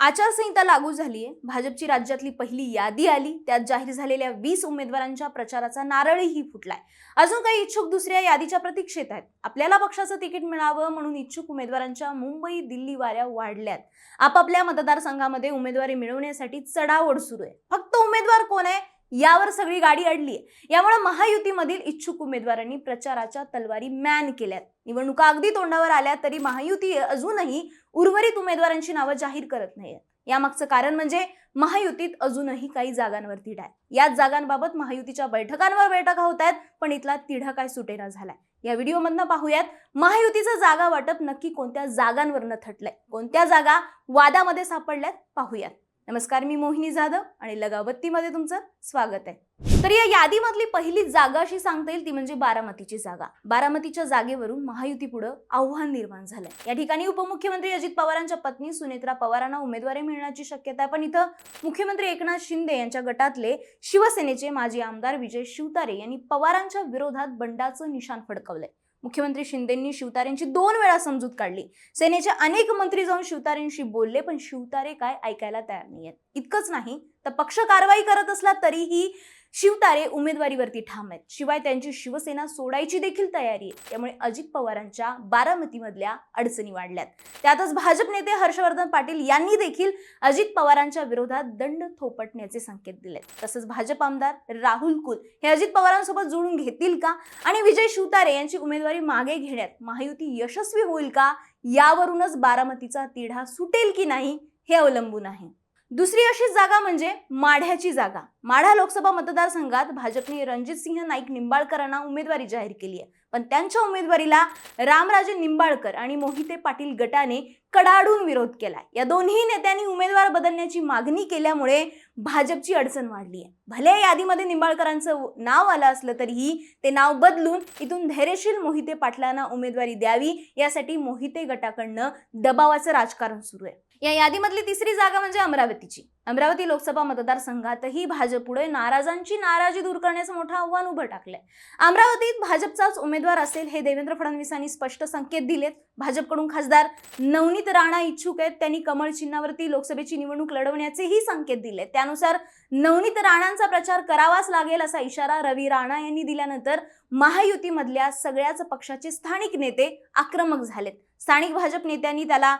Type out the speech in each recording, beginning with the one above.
आचारसंहिता लागू झाली आहे भाजपची राज्यातली पहिली यादी आली. त्यात जाहीर झालेल्या वीस उमेदवारांच्या प्रचाराचा नारळीही फुटलाय. अजून काही इच्छुक दुसऱ्या यादीच्या प्रतीक्षेत आहेत. आपल्याला पक्षाचं तिकीट मिळावं म्हणून इच्छुक उमेदवारांच्या मुंबई दिल्ली वाऱ्या वाढल्यात. आपापल्या मतदारसंघामध्ये उमेदवारी मिळवण्यासाठी चढाओढ सुरू आहे. फक्त उमेदवार कोण आहे? यावर सगळी गाडी अडली आहे. यामुळे महायुतीमधील इच्छुक उमेदवारांनी प्रचाराच्या तलवारी मॅन केल्यात. निवडणुका अगदी तोंडावर आल्या तरी महायुती अजूनही उर्वरित उमेदवारांची नावं जाहीर करत नाहीये यामागचं कारण म्हणजे महायुतीत अजूनही काही जागांवरती आहे याच जागांबाबत महायुतीच्या बैठकांवर बैठका होत आहेत पण इथला तिढा काय सुटेना झालाय? या व्हिडिओमधनं पाहूयात महायुतीचं जागा वाटप नक्की कोणत्या जागांवरनं थटलंय? कोणत्या जागा वादामध्ये सापडल्यात? पाहूयात. नमस्कार मी मोहिनी जाधव आणि लगावत्तीमध्ये तुमचं स्वागत आहे. तर या यादीमधली पहिली जागा अशी सांगता येईल ती म्हणजे बारामतीची जागा. बारामतीच्या जागेवरून महायुती पुढे आव्हान निर्माण झालंय. या ठिकाणी उपमुख्यमंत्री अजित पवारांच्या पत्नी सुनेत्रा पवारांना उमेदवारी मिळण्याची शक्यता आहे. पण इथं मुख्यमंत्री एकनाथ शिंदे यांच्या गटातले शिवसेनेचे माजी आमदार विजय शिवतारे यांनी पवारांच्या विरोधात बंडाचं निशाण फडकवलंय. मुख्यमंत्री शिंदेंनी शिवतारेंची दोन वेळा समजूत काढली. सेनेचे अनेक मंत्री जाऊन शिवतारेंशी बोलले पण शिवतारे काय ऐकायला तयार नाही आहेत इतकंच नाही तर पक्ष कारवाई करत असला तरीही शिवतारे उमेदवारीवरती ठाम आहेत. शिवाय त्यांची शिवसेना सोडायची देखील तयारी आहे. त्यामुळे अजित पवारांच्या बारामतीमधल्या अडचणी वाढल्यात. त्यातच भाजप नेते हर्षवर्धन पाटील यांनी देखील अजित पवारांच्या विरोधात दंड थोपटण्याचे संकेत दिले तसंच भाजप आमदार राहुल कुल हे अजित पवारांसोबत जुळून घेतील का? आणि विजय शिवतारे यांची उमेदवारी मागे घेण्यात महायुती यशस्वी होईल का? यावरूनच बारामतीचा तिढा सुटेल की नाही हे अवलंबून आहे. दुसरी अशी जागा म्हणजे माढ्याची जागा. माढा लोकसभा मतदारसंघात भाजपने रणजित सिंह नाईक निंबाळकरांना उमेदवारी जाहीर केली आहे पण त्यांच्या उमेदवारीला रामराजे निंबाळकर आणि मोहिते पाटील गटाने कडाडून विरोध केला या दोन्ही नेत्यांनी उमेदवार बदलण्याची मागणी केल्यामुळे भाजपची अडचण वाढली आहे भले यादीमध्ये निंबाळकरांचं नाव आलं असलं तरीही ते नाव बदलून इथून धैर्यशील मोहिते पाटलांना उमेदवारी द्यावी यासाठी मोहिते गटाकडनं दबावाचं राजकारण सुरू आहे. या यादीमधली तिसरी जागा म्हणजे अमरावतीची. अमरावती लोकसभा मतदारसंघातही भाजपपुढे नाराजांची नाराजी दूर करण्याचं मोठं आव्हान उभं टाकलंय. अमरावतीत भाजपचाच उमेदवार असेल हे देवेंद्र फडणवीसांनी स्पष्ट संकेत दिलेत. भाजपकडून खासदार नवनीत राणा इच्छुक आहेत. त्यांनी कमळ चिन्हावरती लोकसभेची निवडणूक लढवण्याचेही संकेत दिले त्यानुसार नवनीत राणांचा प्रचार करावाच लागेल असा इशारा रवी राणा यांनी दिल्यानंतर महायुतीमधल्या सगळ्याच पक्षाचे स्थानिक नेते आक्रमक झालेत. स्थानिक भाजप नेत्यांनी त्याला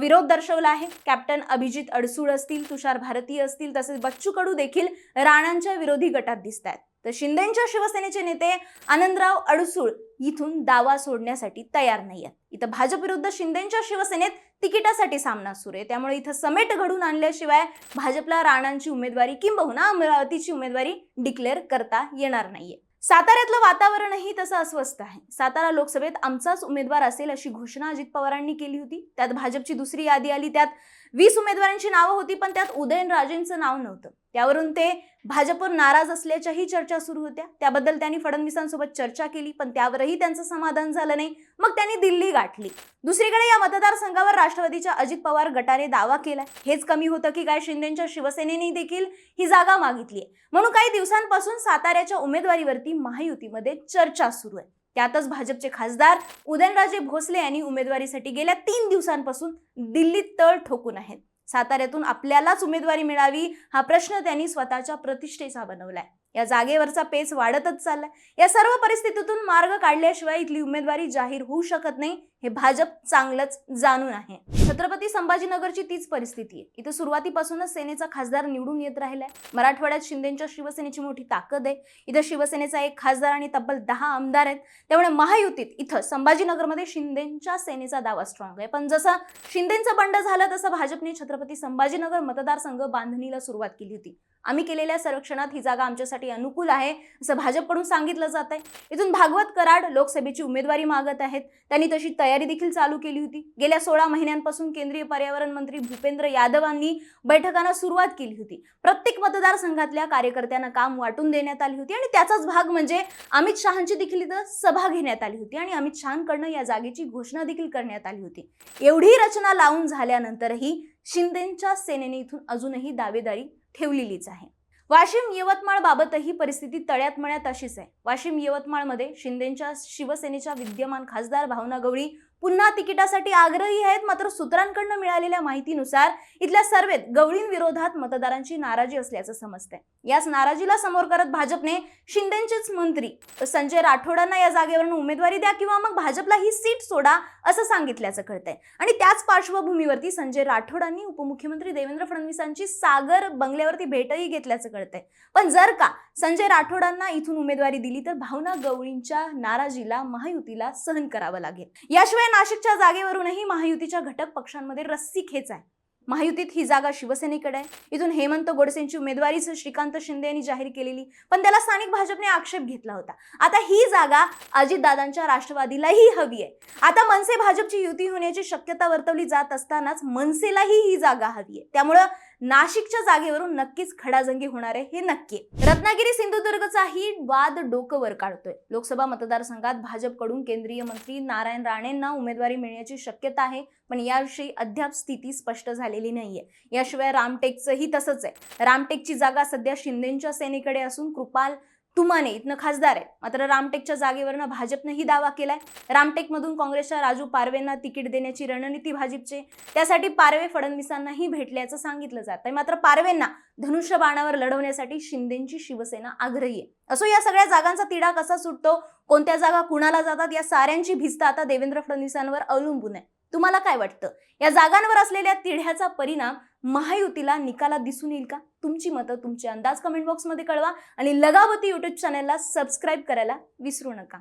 विरोध दर्शवला आहे. कॅप्टन अभिजित अडसूळ असतील तुषार भारती असतील तसेच बच्चू कडू देखील राणांच्या विरोधी गटात दिसत आहेत तर शिंदेच्या शिवसेनेचे नेते आनंदराव अडसूळ इथून दावा सोडण्यासाठी तयार नाही आहेत इथं भाजप विरुद्ध शिंदेच्या शिवसेनेत तिकिटासाठी सामना सुरू आहे. त्यामुळे इथं समेट घडून आणल्याशिवाय भाजपला राणांची उमेदवारी किंबहुना अमरावतीची उमेदवारी डिक्लेअर करता येणार नाहीये. साताऱ्यातलं वातावरणही तसं अस्वस्थ आहे. सातारा लोकसभेत आमचाच उमेदवार असेल अशी घोषणा अजित पवारांनी केली होती. त्यात भाजपची दुसरी यादी आली. त्यात वीस उमेदवारांची नावं होती पण त्यात उदयनराजेंचं नाव नव्हतं. त्यावरून ते भाजपवर नाराज असल्याच्याही चर्चा सुरू होत्या. त्याबद्दल त्यांनी फडणवीसांसोबत चर्चा केली पण त्यावरही त्यांचं समाधान झालं नाही. मग त्यांनी दिल्ली गाठली. दुसरीकडे या मतदारसंघावर राष्ट्रवादीच्या अजित पवार गटाने दावा केलाय. हेच कमी होतं की काय शिंदेच्या शिवसेनेने देखील ही जागा मागितली आहे म्हणून काही दिवसांपासून साताऱ्याच्या उमेदवारीवरती महायुतीमध्ये चर्चा सुरू आहे. त्यातच भाजपचे खासदार उदयनराजे भोसले यांनी उमेदवारीसाठी गेल्या तीन दिवसांपासून दिल्लीत तळ ठोकून आहेत. साताऱ्यातून आपल्यालाच उमेदवारी मिळावी हा प्रश्न त्यांनी स्वतःच्या प्रतिष्ठेचा बनवलाय. या जागेवरचा पेच वाढतच चाललाय. या सर्व परिस्थितीतून मार्ग काढल्याशिवाय इथली उमेदवारी जाहीर होऊ शकत नाही. हे भाजप चांगलंच जाणून आहे. छत्रपती संभाजीनगरची तीच परिस्थिती आहे. इथं सुरुवातीपासूनच सेनेचा खासदार निवडून येत राहिलाय. मराठवाड्यात शिंदेच्या शिवसेनेची मोठी ताकद आहे. इथं शिवसेनेचा एक खासदार आणि तब्बल दहा आमदार आहेत. त्यामुळे महायुतीत इथं संभाजीनगरमध्ये शिंदेच्या सेनेचा दावा स्ट्रॉंग आहे. पण जसं शिंदेचं बंड झालं तसं भाजपने छत्रपती संभाजीनगर मतदारसंघ बांधणीला सुरुवात केली होती. आम्ही केलेल्या सर्वेक्षणात ही जागा आमच्यासाठी अनुकूल आहे असं भाजपकडून सांगितलं जात आहे इथून भागवत कराड लोकसभेची उमेदवारी मागत आहेत. त्यांनी तशी तयारी देखील चालू केली होती. गेल्या सोळा महिन्यांपासून केंद्रीय पर्यावरण मंत्री भूपेंद्र यादवांनी बैठकांना सुरुवात केली होती. प्रत्येक मतदारसंघातल्या कार्यकर्त्यांना काम वाटून देण्यात आली होती आणि त्याचाच भाग म्हणजे अमित शहाची देखील इथं सभा घेण्यात आली होती आणि अमित शहाकडनं या जागेची घोषणा देखील करण्यात आली होती. एवढी रचना लावून झाल्यानंतरही शिंदेच्या सेनेने इथून अजूनही दावेदारी ठेवलेलीच आहे. वाशिम यवतमाळ बाबतही परिस्थिती तळ्यात मळ्यात अशीच आहे. वाशिम यवतमाळमध्ये शिंदेच्या शिवसेनेच्या विद्यमान खासदार भावना गवळी पुन्हा तिकिटासाठी आग्रही आहेत मात्र सूत्रांकडनं मिळालेल्या माहितीनुसार इथल्या सर्वेत गवळींविरोधात मतदारांची नाराजी असल्याचं समजतंय. याच नाराजीला समोर करत भाजपने शिंदेचेच मंत्री संजय राठोडांना या जागेवरून उमेदवारी द्या किंवा मग भाजपला ही सीट सोडा असं सांगितल्याचं कळतंय. आणि त्याच पार्श्वभूमीवरती संजय राठोडांनी उपमुख्यमंत्री देवेंद्र फडणवीसांची सागर बंगल्यावरती भेटही घेतल्याचं कळतंय. पण जर का संजय राठोडांना इथून उमेदवारी दिली तर भावना गवळींच्या नाराजीला महायुतीला सहन करावं लागेल. याशिवाय नाशिकच्या जागेवरूनही महायुतीच्या घटक पक्षांमध्ये रस्सी खेच आहे. महायुतीत ही जागा शिवसेनेकडे आहे. इथून हेमंत गोडसेंची उमेदवारीच श्रीकांत शिंदे यांनी जाहीर केलेली. पण त्याला स्थानिक भाजपने आक्षेप घेतला होता. आता ही जागा अजितदादांच्या राष्ट्रवादीलाही हवी आहे. आता मनसे भाजपची युती होण्याची शक्यता वर्तवली जात असतानाच मनसेलाही ही जागा हवी आहे. त्यामुळं नाशिकच्या जागेवरून नक्कीच खडाजंगी होणार आहे हे नक्की रत्नागिरी सिंधुदुर्गचाही वाद डोकं वर काढतोय. लोकसभा मतदारसंघात भाजपकडून केंद्रीय मंत्री नारायण राणेंना उमेदवारी मिळण्याची शक्यता आहे पण याविषयी अद्याप स्थिती स्पष्ट झालेली नाहीये. याशिवाय रामटेकचंही तसंच आहे. रामटेकची जागा सध्या शिंदेच्या सेनेकडे असून कृपाल तुमाने इथनं खासदार आहे मात्र रामटेकच्या जागेवरनं भाजपनंही दावा केलाय. रामटेकमधून काँग्रेसच्या राजू पारवेंना तिकीट देण्याची रणनीती भाजपचे. त्यासाठी पारवे फडणवीसांनाही भेटल्याचं सांगितलं जात आहे. मात्र पारवेंना धनुष्य बाणावर लढवण्यासाठी शिंदेची शिवसेना आग्रही आहे. असो या सगळ्या जागांचा तिढा कसा सुटतो कोणत्या जागा कुणाला जातात या साऱ्यांची भिस्त आता देवेंद्र फडणवीसांवर अवलंबून आहे. तुम्हाला काय वाटतं? या जागांवर असलेल्या तिढ्याचा परिणाम महायुतीला निकाला दिसून येईल का? तुमची मतं तुमचे अंदाज कमेंट बॉक्समध्ये कळवा आणि लगावती यूट्यूब चॅनलला सबस्क्राईब करायला विसरू नका.